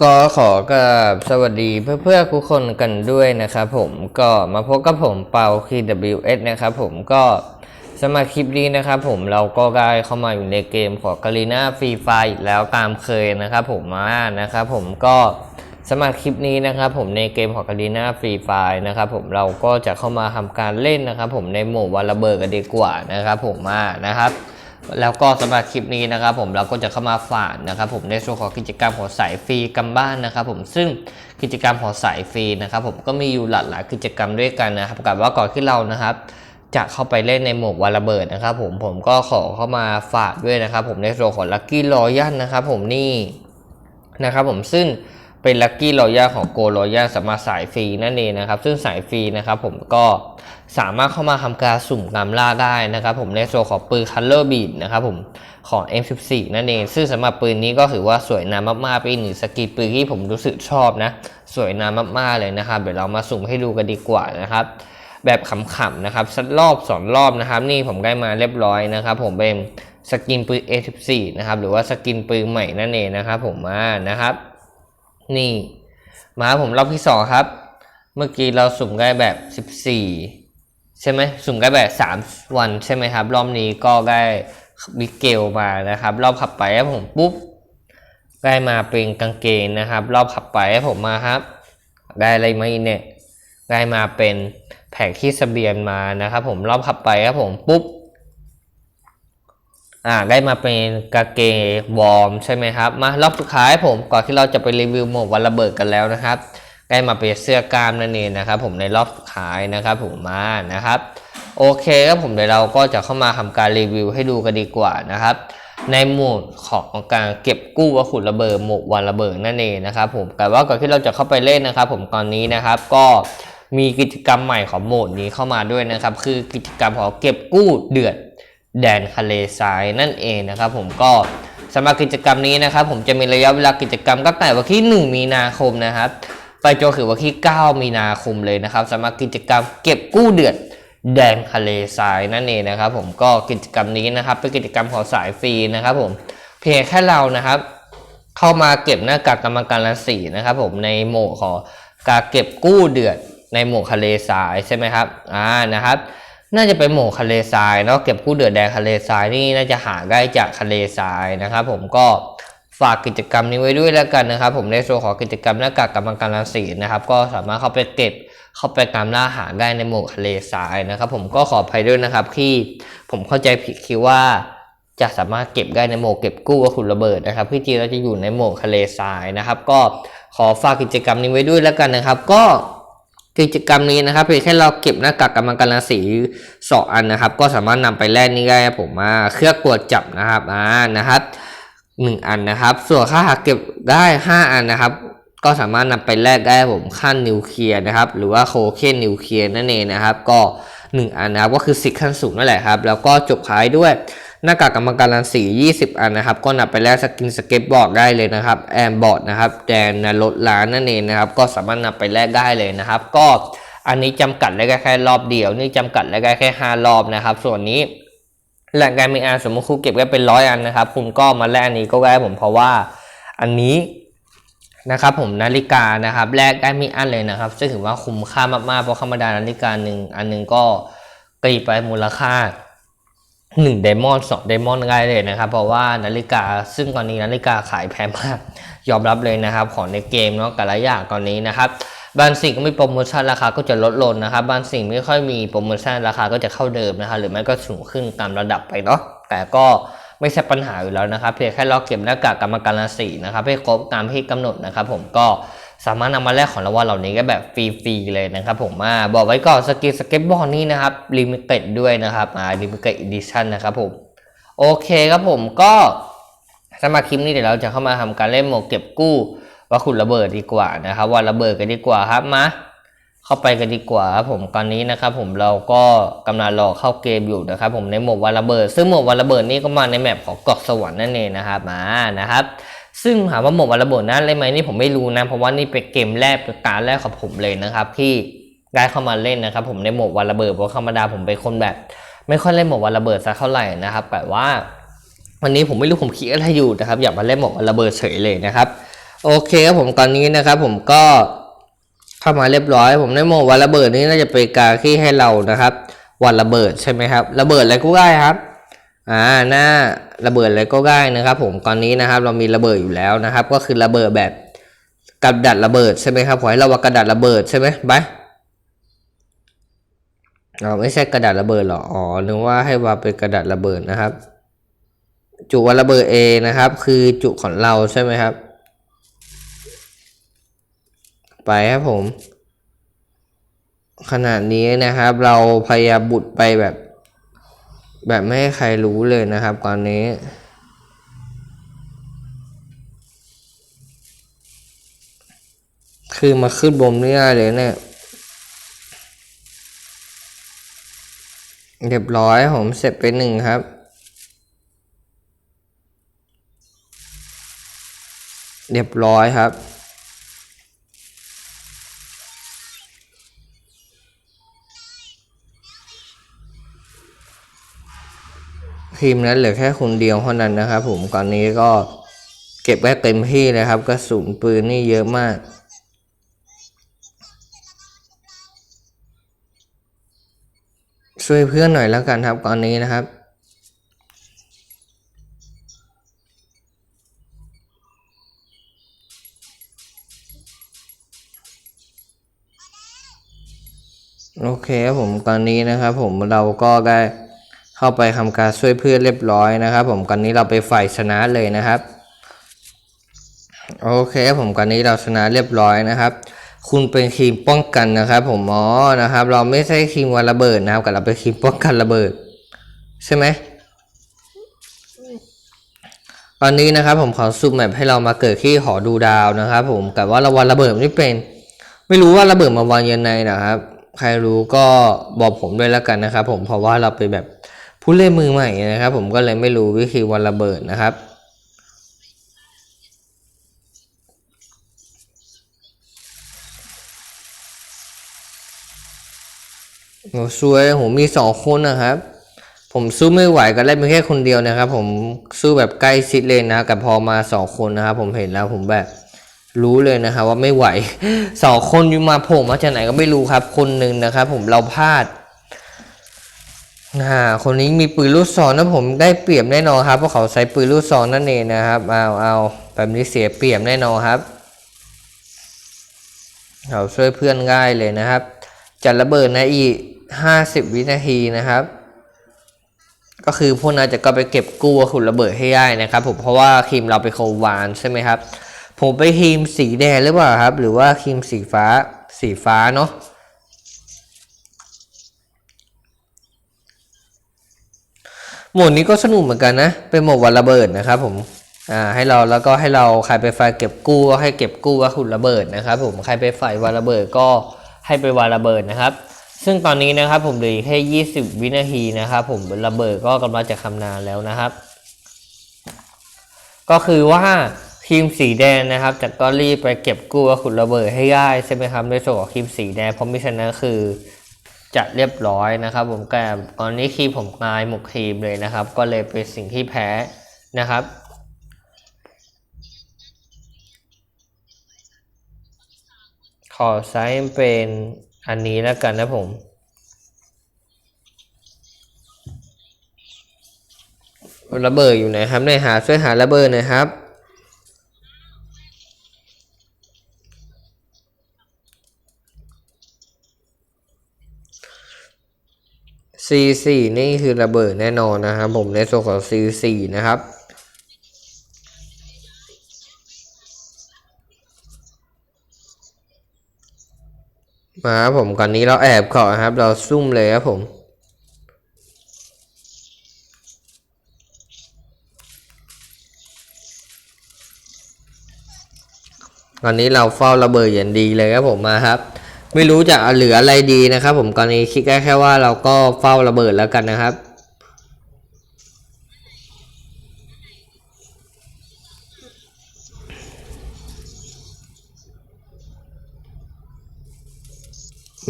ก็ขอกราบสวัสดีเพื่อนๆทุกคนกันด้วยนะครับผมก็มาพบกับผมเปา KWS นะครับผมก็สำหรับคลิปนี้นะครับผมเราก็ได้เข้ามาอยู่ในเกมของกาลีนาฟรีไฟอีกแล้วตามเคยนะครับผมมานะครับผมก็สำหรับคลิปนี้นะครับผมในเกมของกาลีนาฟรีไฟนะครับผมเราก็จะเข้ามาทำการเล่นนะครับผมในโหมดวอลระเบิดกันดีกว่านะครับผมมานะครับ แล้วก็สำหรับคลิปนี้นะครับผมเราก็จะเข้ามาฝากนะครับผมในส่วนของกิจกรรมขอสายฟรีกันบ้านนะครับผมซึ่งกิจกรรมขอสายฟรีนะครับผมก็มีอยู่หลากหลายกิจกรรมด้วยกันนะครับกับว่าก่อนที่เรานะครับจะเข้าไปเล่นในโหมดวาระเบิดนะครับผมผมก็ขอเข้ามาฝากด้วยนะครับผมในส่วนของลัคกี้รอยัลนะครับผมนี่นะครับผมซึ่ง เป็นลัคกี้รอยัลของโกรอยัลสำหรับสายฟรีนั่นเองนะครับ ซึ่งสายฟรีนะครับผมก็สามารถเข้ามาทำการสุ่มกามล่าได้นะครับผมในส่วนของปืนคัลเลอร์บีดนะครับผมของ M14 นั่นเอง ซึ่งสำหรับปืนนี้ก็ถือว่าสวยงามมากๆ เป็นหนึ่งสกิลปืนที่ผมรู้สึกชอบนะ สวยงามมากๆเลยนะครับ เดี๋ยวเรามาสุ่มให้ดูกันดีกว่านะครับ แบบขำๆนะครับสักรอบสองรอบนะครับ นี่ผมได้มาเรียบร้อยนะครับ ผมเป็นสกินปืน A14 นะครับ หรือว่าสกินปืนใหม่นั่นเองนะครับ ผมมานะครับ นี่ มาผมรอบที่สองครับ เมื่อกี้เราสุ่มได้แบบ 14 ใช่ไหมสุ่มได้แบบ 3 วันใช่ไหมครับ รอบนี้ก็ได้บิเกลมานะครับ รอบขับไปให้ผมปุ๊บได้มาเป็นกางเกงนะครับ รอบขับไปให้ผมมาครับ ได้อะไรมาอีกเนี่ยได้มาเป็นแผงที่สเสบียงมานะครับ ผมรอบขับไปครับผมปุ๊บ อ่าได้มาเป็นกางเกงวอร์มใช่ไหมครับ มารอบสุดท้ายผมก่อนที่เราจะไปรีวิวโหมดวันระเบิดกันแล้วนะครับ ได้มาเป็นเสื้อกล้ามนั่นเองนะครับ ผมในรอบสุดท้ายนะครับ ผมมานะครับ โอเคครับผมเดี๋ยวเราก็จะเข้ามาทำการรีวิวให้ดูกันดีกว่านะครับ ในโหมดของการเก็บกู้วัตถุระเบิดโหมดวันระเบิดนั่นเองนะครับ ผมแต่ว่าก่อนที่เราจะเข้าไปเล่นนะครับ ผมตอนนี้นะครับก็มีกิจกรรมใหม่ของโหมดนี้เข้ามาด้วยนะครับ คือกิจกรรมของเก็บกู้เดือด แดนทะเลทรายนั่นเองนะครับผมก็สำหรับกิจกรรมนี้นะครับผมจะมีระยะเวลากิจกรรมตั้งแต่วันที่ 1 มีนาคมนะครับ ไปจนถึงวันที่ 9 มีนาคมเลยนะครับสำหรับกิจกรรมเก็บกู้เดือดแดนทะเลทรายนั่นเองนะครับ ผมก็กิจกรรมนี้นะครับเป็นกิจกรรมของสายฟรีนะครับ ผมเพียงแค่เรานะครับ เข้ามาเก็บหน้ากากกรรมการรังสีนะครับ ผมในโหมดของการเก็บกู้เดือดในโหมดทะเลทรายใช่ไหมครับอ่านะครับ น่าจะเป็นหมดทะเลทรายเนาะเก็บกู้เดือดแดงทะเลทรายนี่น่าจะหาได้จากทะเลทรายนะครับผมก็ฝากกิจกรรมนี้ไว้ด้วยแล้วกันนะครับ ผมในส่วนของกิจกรรมหน้ากากกรรมการรังสีนะครับ ก็สามารถเข้าไปเก็บเข้าไปตามล่าหาได้ในหมดทะเลทรายนะครับ ผมก็ขออภัยด้วยนะครับที่ผมเข้าใจผิดคิดว่าจะสามารถเก็บได้ในหมดเก็บกู้วัตถุระเบิดนะครับที่จริงเราจะอยู่ในหมดทะเลทรายนะครับ ก็ขอฝากกิจกรรมนี้ไว้ด้วยแล้วกันนะครับ ก็ กิจกรรมนี้นะครับเพียงแค่เราเก็บหน้ากากกำมังการรังสีสองอันนะครับ ก็สามารถนำไปแลกนี่ได้ผมมาเครื่องกวดจับนะครับอ่านะครับหนึ่งอันนะครับ ส่วนค่าหากเก็บได้ห้าอันนะครับ ก็สามารถนำไปแลกได้ผมขั้นนิวเคลียร์นะครับ หรือว่าโคเคนนิวเคลียร์นั่นเองนะครับ ก็1อันนะครับก็คือสิทธิขั้นสูงนั่นแหละครับ แล้วก็จบท้ายด้วย หน้ากากกรรมการรังสี 20 อันนะครับ ก็นำไปแลกสกินสเก็ตบอร์ดได้เลยนะครับแอมบอร์ดนะครับแดนรถล้านนั่นเองนะครับ ก็สามารถนำไปแลกได้เลยนะครับ ก็อันนี้จำกัดได้แค่รอบเดียว นี่จำกัดได้แค่ 5 รอบนะครับ ส่วนนี้แหล่งการมีอันสมมติคุณเก็บไว้เป็นร้อยอันนะครับ คุณก็มาแลกอันนี้ก็ได้ผมเพราะว่าอันนี้นะครับผมนาฬิกานะครับแลกได้ไม่อันเลยนะครับซึ่งถือว่าคุ้มค่ามากๆเพราะธรรมดานาฬิกาหนึ่งอันหนึ่งก็ตีไปมูลค่า 1เดมอน2เดมอนได้เลยนะครับ เพราะว่านาฬิกาซึ่งตอนนี้นาฬิกาขายแพงมาก ยอมรับเลยนะครับ ของในเกมเนาะแต่ละอย่างตอนนี้นะครับบางสิ่งก็มีโปรโมชั่นราคาก็จะลดลงนะครับบางสิ่งไม่ค่อยมีโปรโมชั่นราคาก็จะเข้าเดิมนะครับหรือไม่ก็สูงขึ้นตามระดับไปเนาะแต่ก็ไม่ใช่ปัญหาอยู่แล้วนะครับ เพียงแค่เราเก็บหน้ากากกรรมการรังสีนะครับให้ครบตามที่กำหนดนะครับ ผมก็ สามารถนำมาแลกของรางวัลเหล่านี้ก็แบบฟรีๆเลยนะครับผมมาบอกไว้ก่อนสกีสเก็ตบอร์ดนี่นะครับลิมิเต็ดด้วยนะครับอ่าลิมิเต็ดอีดิชั่นนะครับผมโอเคครับผมก็สำหรับคลิปนี้เดี๋ยวเราจะเข้ามาทำการเล่นโหมดเก็บกู้วัตถุดระเบิดดีกว่านะครับวันระเบิดกันดีกว่าครับมาเข้าไปกันดีกว่าครับผมตอนนี้นะครับผมเราก็กำลังรอเข้าเกมอยู่นะครับ ผมในโหมดวันระเบิด ซึ่งโหมดวันระเบิดนี่ก็มาในแมปของเกาะสวรรค์นั่นเองนะครับมานะครับ ซึ่งถามว่าหมดวันระเบิดนั้นเล่นไหมนี่ผมไม่รู้นะเพราะว่านี่เป็นเกมแรกเป็นการแรกของผมเลยนะครับ ที่ได้เข้ามาเล่นนะครับ ผมในหมดวันระเบิดเพราะธรรมดาผมเป็นคนแบบ ไม่ค่อยเล่นหมดวันระเบิดสักเท่าไหร่นะครับแต่ว่า วันนี้ผมไม่รู้ผมคิดอะไรอยู่นะครับ อยากมาเล่นหมดวันระเบิดเฉยเลยนะครับ โอเคครับผมตอนนี้นะครับ ผมก็เข้ามาเรียบร้อย ผมได้โมวันระเบิดนี้น่าจะเป็นการที่ให้เรานะครับ วันระเบิดใช่ไหมครับ ระเบิดอะไรก็ได้ครับ อ่าหน้าระเบิดอะไรก็ได้นะครับ ผมตอนนี้นะครับเรามีระเบิดอยู่แล้วนะครับ ก็คือระเบิดแบบกับดักระเบิดใช่ไหมครับขอให้เราว่ากระดาษระเบิดใช่ไหมไปอ๋อไม่ใช่กระดาษระเบิดหรออ๋อนึกว่าให้ว่าเป็นกระดาษระเบิดนะครับ จุวันระเบิด A นะครับ คือจุของเราใช่ไหมครับ ไปครับผม ขนาดนี้นะครับ เราพยายามบุดไปแบบ แบบไม่ให้ใครรู้เลยนะครับตอนนี้คือมาขึ้นบมไม่ได้เลยเนี่ยเรียบร้อยผมเสร็จไปหนึ่งครับ เรียบร้อยครับ ทีมนั้นเหลือแค่คนเดียวเท่านั้นนะครับผมตอนนี้ก็เก็บไว้เต็มที่เลยครับกระสุนปืนนี่เยอะมากช่วยเพื่อนหน่อยแล้วกันครับตอนนี้นะครับ โอเคครับผมตอนนี้นะครับผมเราก็ได้ เข้าไปทำการช่วยเพื่อนเรียบร้อยนะครับผมตอนนี้เราไปฝ่ายชนะเลยนะครับ โอเคผมตอนนี้เราชนะเรียบร้อยนะครับ คุณเป็นทีมป้องกันนะครับ ผมอ๋อนะครับ เราไม่ใช่ทีมวันระเบิดนะครับแต่เราเป็นทีมป้องกันระเบิด ใช่ไหมตอนนี้นะครับผมขอซูมแมปให้เรามาเกิดที่หอดูดาวนะครับผมแต่ว่าเราวันระเบิดไม่เป็น ไม่รู้ว่าระเบิดมาวางยังไงนะครับ ใครรู้ก็บอกผมด้วยแล้วกันนะครับผมเพราะว่าเราเป็นแบบ ผู้เล่นมือใหม่นะครับ ผมก็เลยไม่รู้วิธีวันระเบิดนะครับโอ้ช่วยผมมีสองคนนะครับ ผมสู้ไม่ไหวก็เล่นเพีแค่คนเดียวนะครับ ผมสู้แบบใกล้ชิดเลยนะกับพอมาสองคนนะครับ ผมเห็นแล้วผมแบบรู้เลยนะครับว่าไม่ไหวสองคนอยู่มาโผล่มาจากไหนก็ไม่รู้ครับ คนหนึ่งนะครับ ผมเราพลาด อ่าคนนี้มีปืนลูกซองนะผมได้เปรียบแน่นอนครับเพราะเขาใช้ปืนลูกซองนั่นเองนะครับเอาเอาแบบนี้เสียเปรียบแน่นอนครับเราช่วยเพื่อนง่ายเลยนะครับจัดระเบิดในอีกห้าสิบวินาทีนะครับ ก็คือพวกนั้นจะก็ไปเก็บกู้วัตถุระเบิดให้ได้นะครับผมเพราะว่าทีมเราไปโควานใช่ไหมครับ ผมไปทีมสีแดงหรือเปล่าครับ หรือว่าทีมสีฟ้าสีฟ้าเนาะ โหมดนี้ก็สนุกเหมือนกันนะ เป็นโหมดวันระเบิดนะครับผมอ่าให้เราแล้วก็ให้เราใครไปไฟเก็บกู้ก็ให้เก็บกู้วัตถุระเบิดนะครับผมใครไปไฟวันระเบิดก็ให้ไปวันระเบิดนะครับ ซึ่งตอนนี้นะครับผมเหลือแค่ 20 วินาทีนะครับผมระเบิดก็กำลังจะคำนานแล้วนะครับ ก็คือว่าทีมสีแดงนะครับจะก็รีบไปเก็บกู้วัตถุระเบิดให้ได้ใช่ไหมครับในส่วนของทีมสีแดงเพราะมิฉะนั้นคือ จะเรียบร้อยนะครับ ผมแต่ตอนนี้ทีมผมตายหมกทีมเลยนะครับ ก็เลยเป็นสิ่งที่แพ้นะครับ ขอไซส์เป็นอันนี้แล้วกันนะผมระเบิดอยู่ไหนครับในหาช่วยหาระเบิดหน่อยครับ C4 นี่คือระเบิดแน่นอนนะครับผมในส่วนของ C4 นะครับ มาครับผมก่อนนี้เราแอบเขาครับ เราซุ่มเลยครับผมตอนนี้เราเฝ้าระเบิดอย่างดีเลยครับผมมาครับ ไม่รู้จะเหลืออะไรดีนะครับผมตอนนี้คิดได้แค่ว่าเราก็เฝ้าระเบิดแล้วกันนะครับ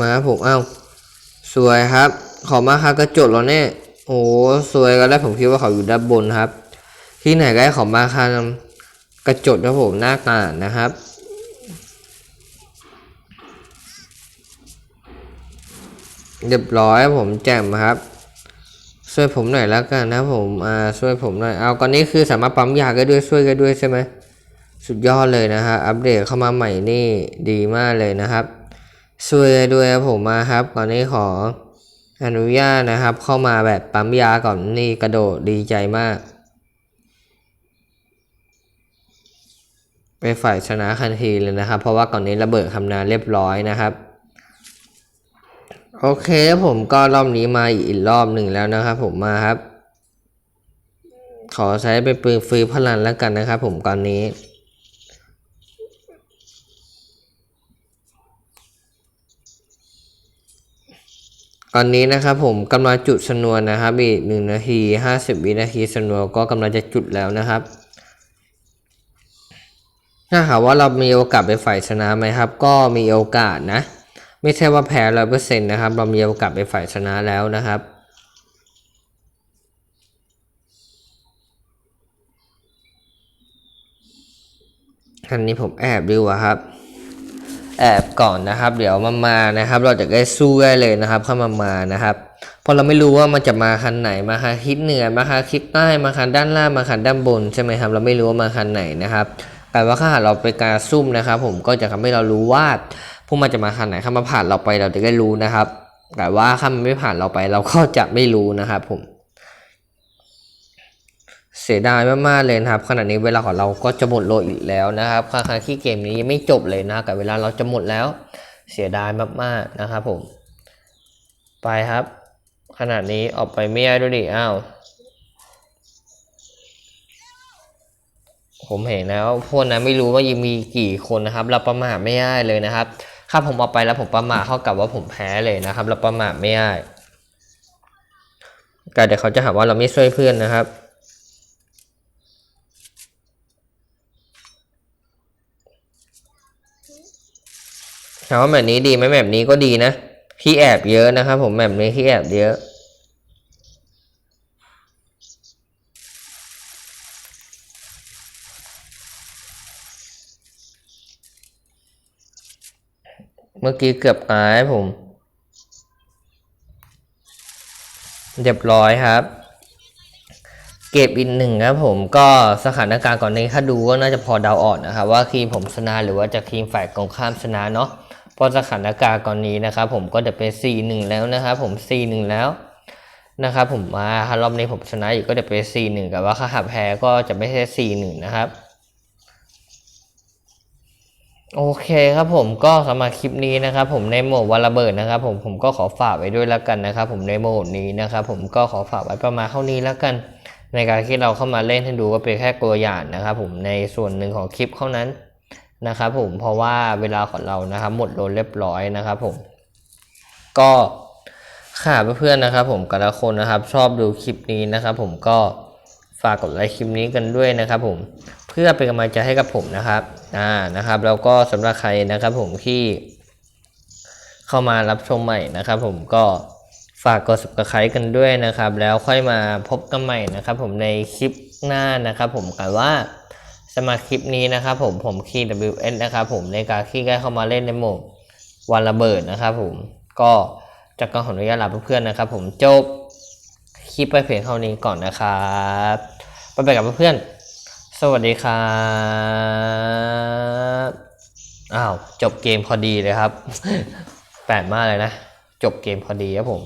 มาผมเอ้าสวยครับ ขอมาครับกระจดแล้วเนี่ยโอ้สวยก็ได้ผมคิดว่าเขาอยู่ด้านบนครับ ที่ไหนก็ได้ขอมาครับกระจกครับผมหน้ากาดนะครับ เรียบร้อยผมแจ่มครับ ช่วยผมหน่อยแล้วกันนะผมอ่าช่วยผมหน่อยเอาก่อนนี้คือสามารถปั๊มยาก็ด้วยช่วยก็ด้วยใช่ไหมสุดยอดเลยนะฮะอัปเดตเข้ามาใหม่นี่ดีมากเลยนะครับ ช่วยด้วยผมมาครับก่อนนี้ขออนุญาตนะครับ เข้ามาแบบปั๊มยาก่อนนี่กระโดดดีใจมากไปฝ่ายชนะทันทีเลยนะครับ เพราะว่าก่อนนี้ระเบิดคำนานเรียบร้อยนะครับ โอเคผมก็รอบนี้มาอีกรอบหนึ่งแล้วนะครับ ผมมาครับ ขอใช้เป็นปืนฟรีพลันแล้วกันนะครับ ผมก่อนนี้ตอนนี้นะครับผมกำลังจุดชนวนนะครับอีกหนึ่งนาทีห้าสิบวินาทีชนวนก็กำลังจะจุดแล้วนะครับ ถ้าหากว่าเรามีโอกาสไปฝ่ายชนะไหมครับ ก็มีโอกาสนะ ไม่ใช่ว่าแพ้ร้อยเปอร์เซ็นต์นะครับ เรามีโอกาสไปฝ่ายชนะแล้วนะครับอันนี้ผมแอบดีกว่าครับ แอบก่อนนะครับ เดี๋ยวมามานะครับ เราจะได้สู้ได้เลยนะครับ เข้ามามานะครับเพราะเราไม่รู้ว่ามันจะมาคันไหนมาคันทิศเหนือมาคันทิศใต้มาคันด้านล่างมาคันด้านบนใช่ไหมครับ เราไม่รู้ว่ามาคันไหนนะครับแต่ว่าถ้าหากเราไปการซุ่มนะครับ ผมก็จะทำให้เรารู้ว่า วกมันจะมาคันไหนถ้ามาผ่านเราไปเราจะได้รู้นะครับ แต่ว่าถ้ามันไม่ผ่านเราไปเราก็จะไม่รู้นะครับผม เสียดายมากๆเลยนะครับขณะนี้เวลาของเราก็จะหมดโลอีกแล้วนะครับครั้งที่เกมนี้ยังไม่จบเลยนะกับเวลาเราจะหมดแล้ว เสียดายมากๆนะครับผม ไปครับ ขนาดนี้ออกไปไม่ได้ด้วยดิอ้าวผมเห็นแล้วพวกนั้นไม่รู้ว่ายังมีกี่คนนะครับ เราประมาทไม่ได้เลยนะครับ ถ้าผมออกไปแล้วผมประมาทเท่ากับว่าผมแพ้เลยนะครับ เราประมาทไม่ได้แต่เดี๋ยวเขาจะหาว่าเราไม่ช่วยเพื่อนนะครับ ถามว่าแบบนี้ดีไหมแบบนี้ก็ดีนะพี่แอบเยอะนะครับผมแบบนี้พี่แอบเยอะ เมื่อกี้เกือบตายผม เรียบร้อยครับ เก็บอีกหนึ่งครับผมก็สถานการณ์ก่อนนี้ถ้าดูก็น่าจะพอเดาออกนะครับ ว่าทีมผมชนะหรือว่าจะทีมฝ่ายตรงข้ามชนะเนาะเพราะสถานการณ์ก่อนนี้นะครับ ผมก็จะเป็น 4-1 แล้วนะครับผม 4-1 แล้วนะครับผมมารอบนี้ผมชนะอยู่ก็จะเป็น 4-1 แต่ว่าถ้าหากแพ้ก็จะไม่ใช่ 4-1 นะครับ โอเคครับผมก็สำหรับคลิปนี้นะครับ ผมในโหมดวันระเบิดนะครับ ผมผมก็ขอฝากไว้ด้วยแล้วกันนะครับ ผมในโหมดนี้นะครับ ผมก็ขอฝากไว้ประมาณเท่านี้แล้วกัน ในการที่เราเข้ามาเล่นให้ดูก็เป็นแค่ตัวอย่างนะครับ ผมในส่วนหนึ่งของคลิปเท่านั้นนะครับ ผมเพราะว่าเวลาของเรานะครับ หมดโดนเรียบร้อยนะครับ ผม ก็ค่ะเพื่อนๆนะครับ ผมแต่ละคนนะครับ ชอบดูคลิปนี้นะครับ ผมก็ฝากกดไลค์คลิปนี้กันด้วยนะครับ ผม เพื่อเป็นกำลังใจให้กับผมนะครับอ่านะครับ แล้วก็สำหรับใครนะครับผมที่เข้ามารับชมใหม่นะครับ ผมก็ฝากกด subscribe กันด้วยนะครับ แล้วค่อยมาพบกันใหม่นะครับ ผมในคลิปหน้านะครับ ผมกันว่าสำหรับคลิปนี้นะครับ ผมผมคี WN นะครับ ผมในการที่ได้เข้ามาเล่นในโหมดวันระเบิดนะครับผมก็จะก็ขออนุญาตลาเพื่อนๆนะครับ ผมจบคลิปไปเพียงเท่านี้ก่อนนะครับไปไปกับเพื่อนๆ สวัสดีครับอ้าวจบเกมพอดีเลยครับ แปลกมากเลยนะ จบเกมพอดีครับผม